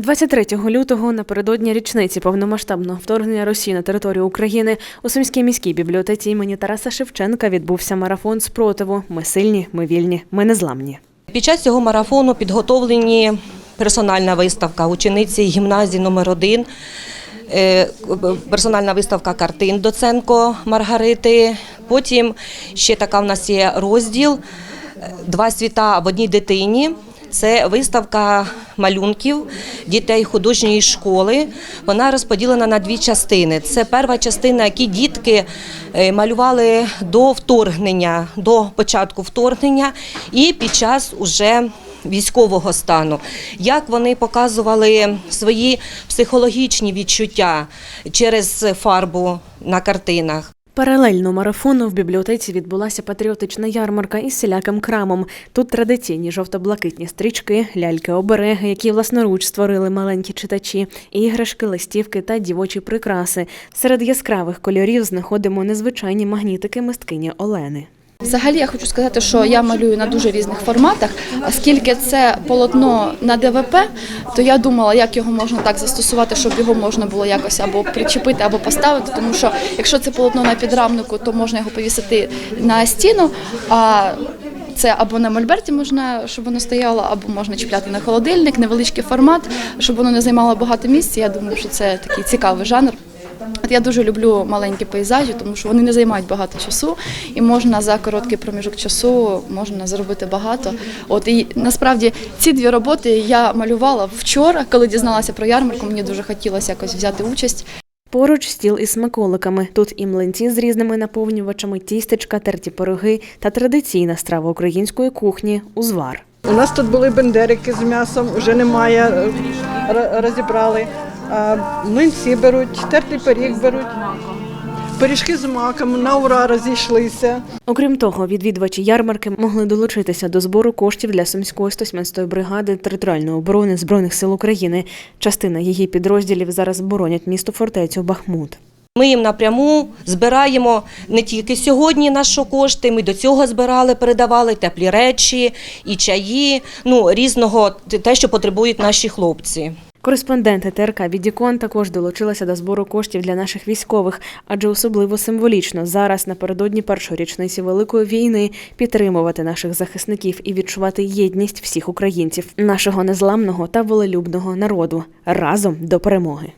23 лютого напередодні річниці повномасштабного вторгнення Росії на територію України у Сумській міській бібліотеці імені Тараса Шевченка відбувся марафон спротиву. Ми сильні, ми вільні, ми незламні. Під час цього марафону підготовлені персональна виставка учениці гімназії номер 1 персональна виставка картин Доценко Маргарити. Потім ще така в нас є розділ е, Два світа в одній дитині. Це виставка малюнків дітей художньої школи. Вона розподілена на дві частини. Це перша частина, які дітки е, малювали до вторгнення, до початку вторгнення і під час уже військового стану. Як вони показували свої психологічні відчуття через фарбу на картинах. Паралельно марафону в бібліотеці відбулася патріотична ярмарка із селяким крамом. Тут традиційні жовто-блакитні стрічки, ляльки-обереги, які власноруч створили маленькі читачі, іграшки, листівки та дівочі прикраси. Серед яскравих кольорів знаходимо незвичайні магнітики мисткині Олени. Взагалі я хочу сказати, що я малюю на дуже різних форматах. Оскільки це полотно на ДВП, то я думала, як його можна так застосувати, щоб його можна було якось або причепити, або поставити. Тому що якщо це полотно на підрамнику, то можна його повісити на стіну. А це або на мольберті можна, щоб воно стояло, або можна чіпляти на холодильник, невеличкий формат, щоб воно не займало багато місця. Я думаю, що це такий цікавий жанр. От я дуже люблю маленькі пейзажі, тому що вони не займають багато часу, і можна за короткий проміжок часу можна зробити багато. От і насправді ці дві роботи я малювала вчора, коли дізналася про ярмарку. Мені дуже хотілося якось взяти участь. Поруч стіл із смаколиками. Тут і млинці з різними наповнювачами, тістечка, терті пироги та традиційна страва української кухні узвар. У нас тут були бендерики з м'ясом, вже немає, е, розібрали. А Млинці беруть, тертий пиріг беруть, пиріжки з маком, на ура розійшлися. Окрім того, відвідувачі ярмарки могли долучитися до збору коштів для Сумської 117-ї бригади територіальної оборони Збройних сил України. Частина її підрозділів зараз боронять місто фортецю Бахмут. Ми їм напряму збираємо не тільки сьогодні наші кошти. Ми до цього збирали, передавали теплі речі і чаї, ну різного те, що потребують наші хлопці. Кореспонденти ТРК Відікон також долучилися до збору коштів для наших військових, адже особливо символічно зараз напередодні першої річниці великої війни підтримувати наших захисників і відчувати єдність всіх українців, нашого незламного та волелюбного народу разом до перемоги.